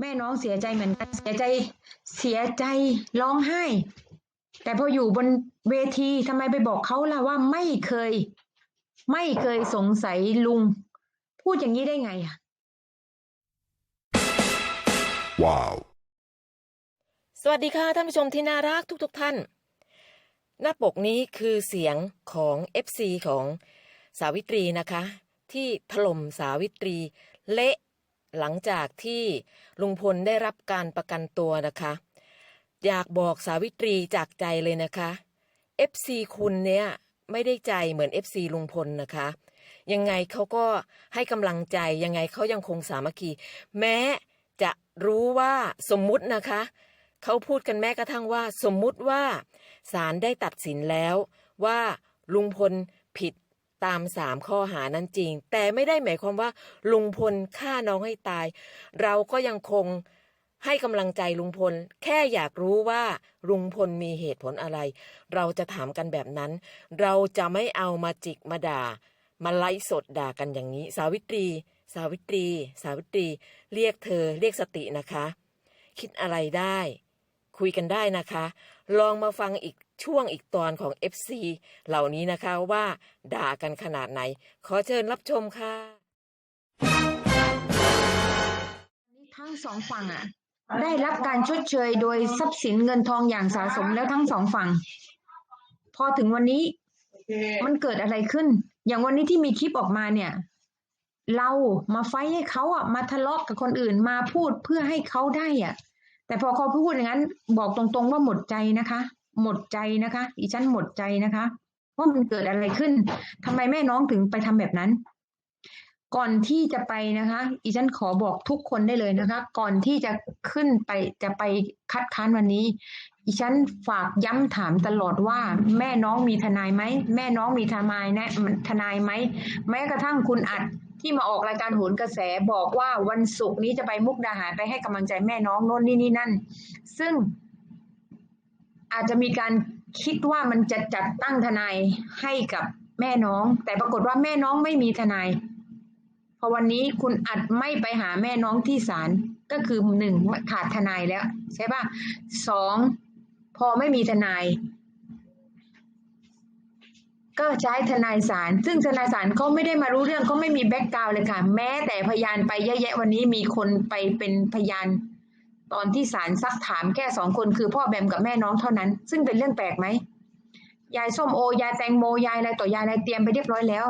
แม่น้องเสียใจเหมือนกันเสียใจ เสียใจร้องไห้ แต่พออยู่บนเวทีทำไมไปบอกเขาล่ะว่าไม่เคย ไม่เคยสงสัยลุง พูดอย่างนี้ได้ไงอะ Wow. สวัสดีค่ะท่านผู้ชมที่น่ารักทุกๆทท่าน หน้าปกนี้คือเสียงของ FC ของสาวิตรีนะคะ ที่ถล่มสาวิตรี เละ หลังจากที่ลุงพลได้รับการประกันตัวนะคะ อยากบอกสาวิตรีจากใจเลยนะคะ FC คุณเนี่ยไม่ได้ใจเหมือน FC ลุงพลนะคะ ยังไงเขาก็ให้กำลังใจยังไงเขายังคงสามัคคี แม้จะรู้ว่าสมมุตินะคะเขาพูดกันแม้กระทั่งว่า สมมุติว่าศาลได้ตัดสินแล้วว่าลุงพลผิด ตามสามข้อหานั้นจริง แต่ไม่ได้หมายความว่า ลุงพลฆ่าน้องให้ตาย เราก็ยังคงให้กำลังใจลุงพล แค่อยากรู้ว่าลุงพลมีเหตุผลอะไร เราจะถามกันแบบนั้น เราจะไม่เอามาจิกมาด่า มาไล่สดด่ากันอย่างนี้ สาวิตรี สาวิตรี สาวิตรี เรียกเธอ เรียกสตินะคะ คิดอะไรได้ คุยกันได้นะคะ ลองมาฟังอีกช่วงอีกตอนของ FC เหล่านี้นะคะว่าด่ากันขนาดไหน ขอเชิญรับชมค่ะทั้งสองฝั่งอะ ได้รับการชดเชยโดยทรัพย์สินเงินทองอย่างสะสมแล้วทั้งสองฝั่ง พอถึงวันนี้ มันเกิดอะไรขึ้น อย่างวันนี้ที่มีคลิปออกมาเนี่ย เรามาไฟให้เขาอะมาทะเลาะกับคนอื่นมาพูดเพื่อให้เขาได้อะ แต่พอเขาพูดอย่างนั้น บอกตรงๆว่าหมดใจนะคะ หมดใจนะคะอีฉันหมดใจนะคะว่ามันเกิดอะไรขึ้นทำไมแม่น้องถึงไปทำแบบนั้น ก่อนที่จะไปนะคะอีฉันขอบอกทุกคนได้เลยนะคะ ก่อนที่จะขึ้นไปจะไปคัดค้านวันนี้อีฉันฝากย้ำถามตลอดว่า แม่น้องมีทนายไหมแม่น้องมีทนายนะทนายไหมแม้กระทั่งคุณอัด ที่มาออกรายการโหนกระแสบอกว่าวันศุกร์นี้จะไปมุกดาหารไปให้กำลังใจแม่น้องโน่นนี่นี่นั่น ซึ่งอาจจะมีการคิดว่ามันจะจัดตั้งทนายให้กับแม่น้อง แต่ปรากฏว่าแม่น้องไม่มีทนายพอวันนี้คุณอัดไม่ไปหาแม่น้องที่ศาลก็คือหนึ่งขาดทนายแล้ว ใช่ปะสองพอไม่มีทนาย ก็ใช้ทนายศาลซึ่งทนายศาลเขาไม่ได้มารู้เรื่องเขาไม่มีแบ็กกราวเลยค่ะ แม้แต่พยานไปเยอะแยะวันนี้มีคนไปเป็นพยานตอนที่ศาลซักถามแค่สองคนคือพ่อแบมกับแม่น้องเท่านั้น ซึ่งเป็นเรื่องแปลกไหมยายส้มโอยายแตงโมยายอะไรต่อยายอะไรเตรียมไปเรียบร้อยแล้ว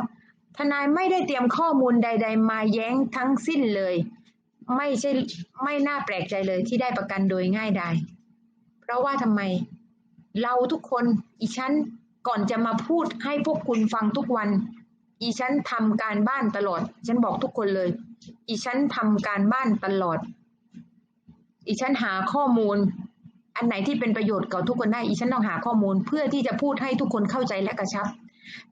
ทนายไม่ได้เตรียมข้อมูลใด ๆ มาแย้งทั้งสิ้นเลย ไม่ใช่ไม่น่าแปลกใจเลยที่ได้ประกันโดยง่ายดายเพราะว่าทำไม เราทุกคนอีฉัน ก่อนจะมาพูดให้พวกคุณฟังทุกวันอีฉันทำการบ้านตลอด ฉันบอกทุกคนเลย อีฉันทำการบ้านตลอด อีฉันหาข้อมูล อันไหนที่เป็นประโยชน์กับทุกคนได้ อีฉันต้องหาข้อมูลเพื่อที่จะพูดให้ทุกคนเข้าใจและกระชับ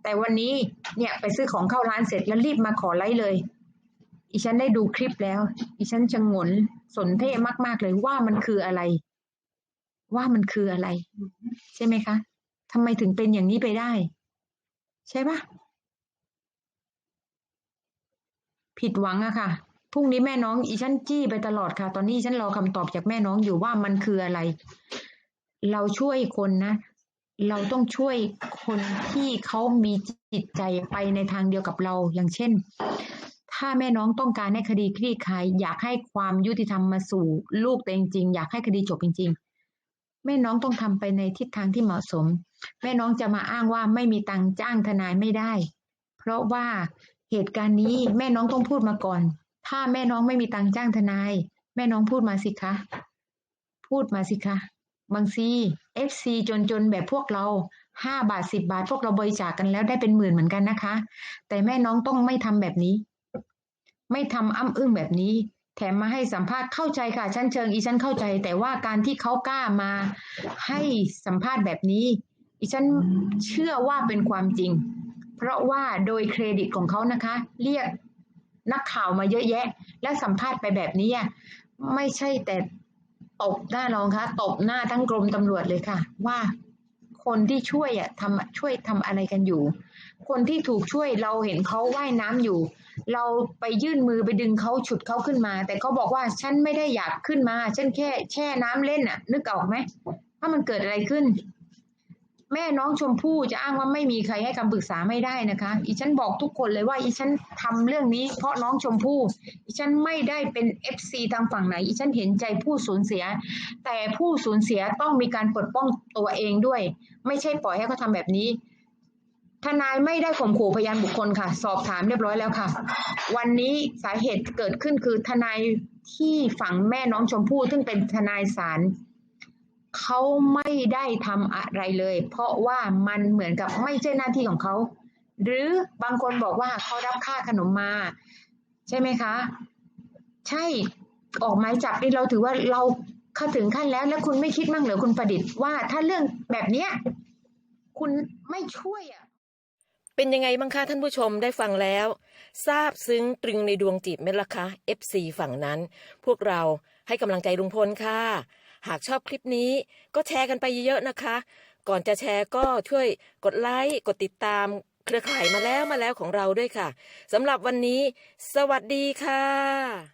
แต่วันนี้เนี่ยไปซื้อของเข้าร้านเสร็จแล้วรีบมาขอไลค์เลย อีฉันได้ดูคลิปแล้ว อีฉันชะงนสนเท่มากๆเลยว่ามันคืออะไร ว่ามันคืออะไร ใช่ไหมคะ ทำไมถึงเป็นอย่างนี้ไปได้ ใช่ปะผิดหวังอะค่ะพรุ่งนี้แม่น้องอีฉันจี้ไปตลอดค่ะ ตอนนี้ฉันรอคำตอบจากแม่น้องอยู่ว่ามันคืออะไร เราช่วยคนนะ เราต้องช่วยคนที่เขามีจิตใจไปในทางเดียวกับเรา อย่างเช่น ถ้าแม่น้องต้องการให้คดีคลี่คลาย อยากให้ความยุติธรรมมาสู่ลูกตัวเองจริง อยากให้คดีจบจริง ๆ แม่น้องต้องทำไปในทิศทางที่เหมาะสม แม่น้องจะมาอ้างว่าไม่มีตังค์จ้างทนายไม่ได้ เพราะว่าเหตุการณ์นี้แม่น้องต้องพูดมาก่อน ถ้าแม่น้องไม่มีตังค์จ้างทนาย แม่น้องพูดมาสิคะ พูดมาสิคะ บางซีเอฟซีจนๆแบบพวกเราห้าบาทสิบบาทพวกเราบริจาคกันแล้วได้เป็นหมื่นเหมือนกันนะคะ แต่แม่น้องต้องไม่ทำแบบนี้ ไม่ทำอ้ำอึ้งแบบนี้ แถมมาให้สัมภาษณ์เข้าใจค่ะ ชั้นเชิงอีฉันเข้าใจ แต่ว่าการที่เขากล้ามาให้สัมภาษณ์แบบนี้อีฉันเชื่อว่าเป็นความจริง เพราะว่าโดยเครดิตของเขานะคะ เรียกนักข่าวมาเยอะแยะ และสัมภาษณ์ไปแบบนี้ไม่ใช่แต่ตบหน้ารองคะตบหน้าทั้งกรมตำรวจเลยค่ะ ว่า คนที่ช่วยอะทำช่วยทำอะไรกันอยู่ คนที่ถูกช่วยเราเห็นเขาว่ายน้ำอยู่ เราไปยื่นมือไปดึงเขาฉุดเขาขึ้นมา แต่เขาบอกว่าฉันไม่ได้อยากขึ้นมา ฉันแค่แช่น้ำเล่นอะ นึกออกไหมถ้ามันเกิดอะไรขึ้น แม่น้องชมพู่จะอ้างว่าไม่มีใครให้คำปรึกษาไม่ได้นะคะ อีฉันบอกทุกคนเลยว่าอีฉันทำเรื่องนี้เพราะน้องชมพู่ อีฉันไม่ได้เป็นเอฟซีทางฝั่งไหน อีฉันเห็นใจผู้สูญเสีย แต่ผู้สูญเสียต้องมีการปกป้องตัวเองด้วย ไม่ใช่ปล่อยให้เขาทำแบบนี้ ทนายไม่ได้ข่มขู่พยานบุคคลค่ะ สอบถามเรียบร้อยแล้วค่ะ วันนี้สาเหตุเกิดขึ้นคือทนายที่ฝั่งแม่น้องชมพู่ซึ่งเป็นทนายศาล เขาไม่ได้ทำอะไรเลย เพราะว่ามันเหมือนกับไม่ใช่หน้าที่ของเขา หรือบางคนบอกว่าเขารับค่าขนมมา ใช่ไหมคะ ใช่ออกหมายจับนี่เราถือว่าเราเข้าถึงขั้นแล้ว แล้วคุณไม่คิดมั่งเหรอคุณประดิษฐ์ว่าถ้าเรื่องแบบเนี้ยคุณไม่ช่วยอะเป็นยังไงบ้างคะท่านผู้ชมได้ฟังแล้ว ทราบซึ้งตรึงในดวงจิตไหมล่ะคะ FC ฝั่งนั้น พวกเราให้กำลังใจลุงพลค่ะ หากชอบคลิปนี้ก็แชร์กันไปเยอะๆนะคะ ก่อนจะแชร์ก็ช่วยกดไลค์กดติดตามเครือข่ายมาแล้วมาแล้วของเราด้วยค่ะสำหรับวันนี้ สวัสดีค่ะ